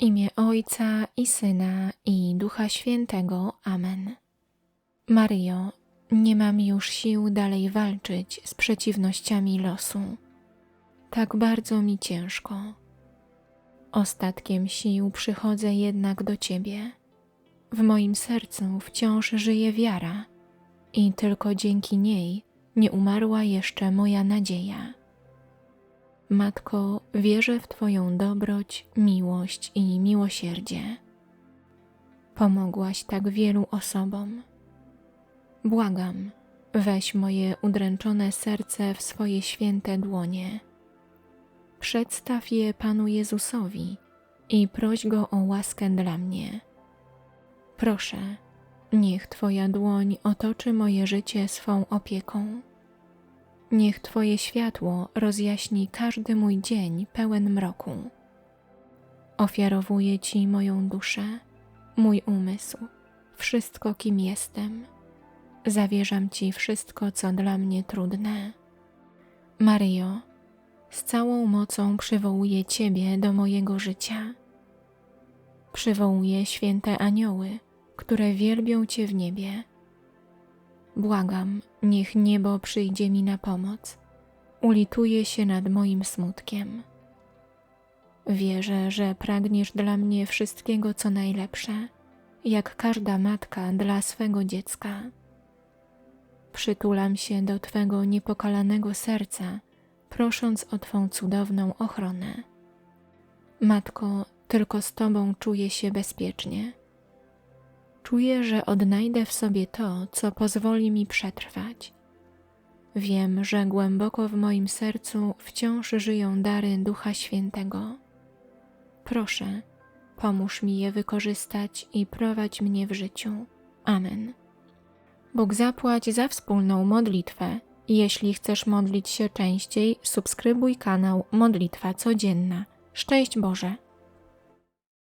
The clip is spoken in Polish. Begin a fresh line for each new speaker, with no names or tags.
imię Ojca i Syna i Ducha Świętego. Amen. Maryjo, nie mam już sił dalej walczyć z przeciwnościami losu. Tak bardzo mi ciężko. Ostatkiem sił przychodzę jednak do Ciebie. W moim sercu wciąż żyje wiara i tylko dzięki niej nie umarła jeszcze moja nadzieja. Matko, wierzę w Twoją dobroć, miłość i miłosierdzie. Pomogłaś tak wielu osobom. Błagam, weź moje udręczone serce w swoje święte dłonie. Przedstaw je Panu Jezusowi i proś Go o łaskę dla mnie. Proszę, niech Twoja dłoń otoczy moje życie swą opieką. Niech Twoje światło rozjaśni każdy mój dzień pełen mroku. Ofiarowuję Ci moją duszę, mój umysł, wszystko kim jestem. Zawierzam Ci wszystko, co dla mnie trudne. Maryjo, z całą mocą przywołuję Ciebie do mojego życia. Przywołuję święte anioły, które wielbią Cię w niebie. Błagam, niech niebo przyjdzie mi na pomoc, ulituje się nad moim smutkiem. Wierzę, że pragniesz dla mnie wszystkiego, co najlepsze, jak każda matka dla swego dziecka. Przytulam się do Twego niepokalanego serca, prosząc o Twą cudowną ochronę. Matko, tylko z Tobą czuję się bezpiecznie. Czuję, że odnajdę w sobie to, co pozwoli mi przetrwać. Wiem, że głęboko w moim sercu wciąż żyją dary Ducha Świętego. Proszę, pomóż mi je wykorzystać i prowadź mnie w życiu. Amen. Bóg zapłać za wspólną modlitwę. Jeśli chcesz modlić się częściej, subskrybuj kanał Modlitwa Codzienna. Szczęść Boże!